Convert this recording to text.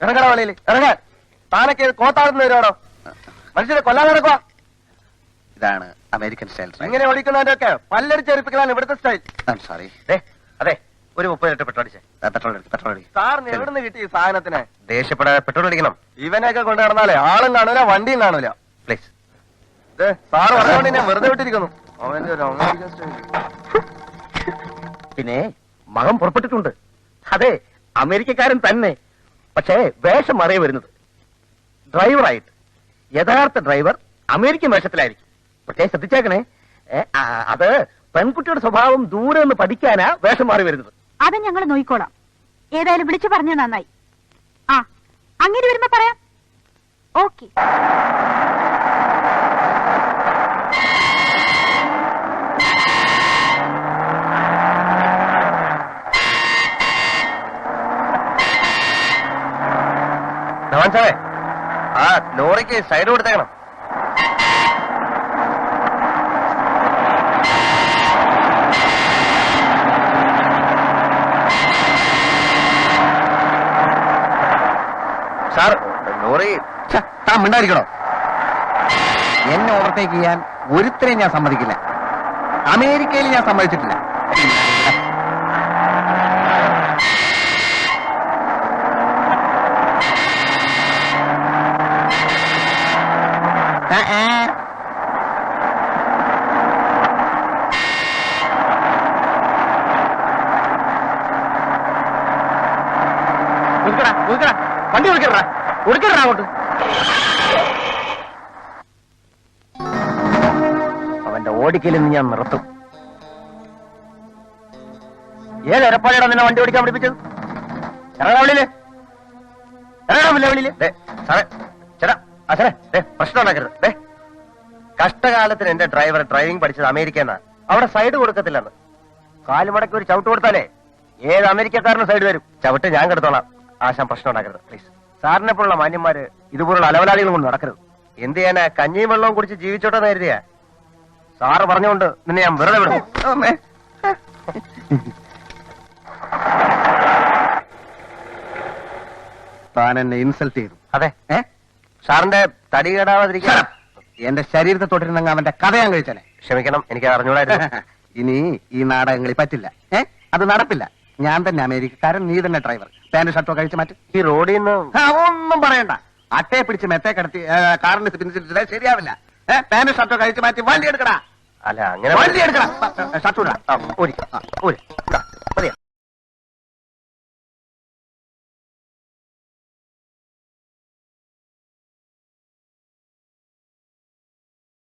ഇറങ്ങണ വെളിയിൽ ഇറങ്ങാൻ താനൊക്കെ കോത്താടുന്ന വരുവാണോ മനുഷ്യരെ കൊല്ലാൻ നടക്കുക ഇതാണ് അമേരിക്കൻ സ്റ്റൈൽ എങ്ങനെ ഓടിക്കുന്നതിന്റെ ഒക്കെ പല്ലടിച്ചേരിപ്പിക്കലാണ് ഇവിടുത്തെ സ്റ്റൈൽ. സോറി അതെ ഒരു മുപ്പത് ലിറ്റർ പെട്രോൾ അടിച്ചേ. പെട്രോൾ പെട്രോൾ സാറിന് എവിടുന്ന് കിട്ടി ഈ സാധനത്തിന്. ദേഷ്യപ്പെടാതെ പെട്രോൾ അടിക്കണം. ഇവനെയൊക്കെ കൊണ്ടു നടന്നാലേ ആളും കാണൂല വണ്ടിയും കാണൂല. പ്ലീസ് സാറ് പറഞ്ഞുകൊണ്ട് ഞാൻ വെറുതെ വിട്ടിരിക്കുന്നു. അവന്റെ ഒരു പിന്നെ മകൻ പുറപ്പെട്ടിട്ടുണ്ട്. അതെ അമേരിക്കക്കാരൻ തന്നെ. പക്ഷേ വേഷം മറിയ വരുന്നത്. ഡ്രൈവറായിട്ട്. യഥാർത്ഥ ഡ്രൈവർ അമേരിക്കൻ വേഷത്തിലായിരിക്കും. പക്ഷേ ശ്രദ്ധിച്ചേക്കണേ അത് പെൺകുട്ടിയുടെ സ്വഭാവം ദൂരെ നിന്ന് പഠിക്കാനാ വേഷം മാറി വരുന്നത്. അത് ഞങ്ങൾ നോയിക്കോളാം ഏതായാലും വിളിച്ചു പറഞ്ഞ നന്നായി. ആ അങ്ങനെ വരുമ്പോ പറയാം. ഓക്കെ. സാറേ ആ ലോറിക്ക് സൈഡ് കൊടുത്തേക്കണം. സാർ ലോറി താൻ മിണ്ടായിരിക്കണോ എന്നെ ഓവർടേക്ക് ചെയ്യാൻ ഒരുത്തരെയും ഞാൻ സമ്മതിക്കില്ല. അമേരിക്കയിൽ ഞാൻ സമ്മതിച്ചിട്ടില്ല ആ, ആ. വണ്ടി ഒതുക്കടാ ഒതുക്കടാ അങ്ങോട്ട്. അവന്റെ ഓടിക്കലിൽ നിന്ന് ഞാൻ നിർത്തും. ഏത് എരപ്പാടിയാണ് നിന്നെ വണ്ടി ഓടിക്കാൻ പഠിപ്പിച്ചത് വെളിയിൽ. ദേ, സാറേ ചേട്ടാ ആ സാറേ പ്രശ്നം ഉണ്ടാക്കരുത്. ദേ കഷ്ടകാലത്തിന് എന്റെ ഡ്രൈവർ ഡ്രൈവിംഗ് പഠിച്ചത് അമേരിക്ക എന്നാ അവിടെ സൈഡ് കൊടുക്കത്തില്ലെന്ന്. കാലുമടക്കി ഒരു ചവിട്ട് കൊടുത്താലേ ഏത് അമേരിക്കക്കാരനും സൈഡ് വരും. ചവിട്ട് ഞാൻ കെടുത്തോളാം. ആശാൻ പ്രശ്നം ഉണ്ടാക്കരുത് പ്ലീസ് സാറിനെ പോലുള്ള മാന്യന്മാര് ഇതുപോലുള്ള അലവലാളികൾ കൊണ്ട് നടക്കരുത്. എന്ത് ചെയ്യാനാ? കഞ്ഞിയും വെള്ളവും കുടിച്ച് ജീവിച്ചോട്ടെ കരുതിയാ? സാറ് പറഞ്ഞുകൊണ്ട് നിന്നെ ഞാൻ വെറുതെ വിടും. താൻ എന്നെ ഇൻസൾട്ട് ചെയ്തു. അതെ. ഏ? സാറിന്റെ തടി കേടാവാതിരിക്കണം. എന്റെ ശരീരത്തെ തൊട്ടിരുന്നെങ്കിൽ അവന്റെ കഥ ഞാൻ കഴിച്ചനെ. ക്ഷമിക്കണം എനിക്ക് അറിഞ്ഞൂടായിരുന്നു ഇനി ഈ നാടകങ്ങളിൽ പറ്റില്ല. ഏ? അത് നടപ്പില്ല. ഞാൻ തന്നെ അമേരിക്കക്കാരൻ നീ തന്നെ ഡ്രൈവർ പാന്റ് ഷർട്ടോ കഴിച്ച് മാറ്റി. ഈ റോഡിൽ നിന്ന് ഒന്നും പറയണ്ട. അട്ടയെ പിടിച്ച് മെത്തേ കിടത്തി കാറിന് പിന്നിച്ചിട്ട് ശരിയാവില്ല. ഏ പാന്റ് ഷർട്ടോ കഴിച്ച് മാറ്റി വണ്ടി എടുക്കടാ. അല്ല അങ്ങനെ വണ്ടി എടുക്കടാ. ഷർട്ട് ഓടി. ഓടി.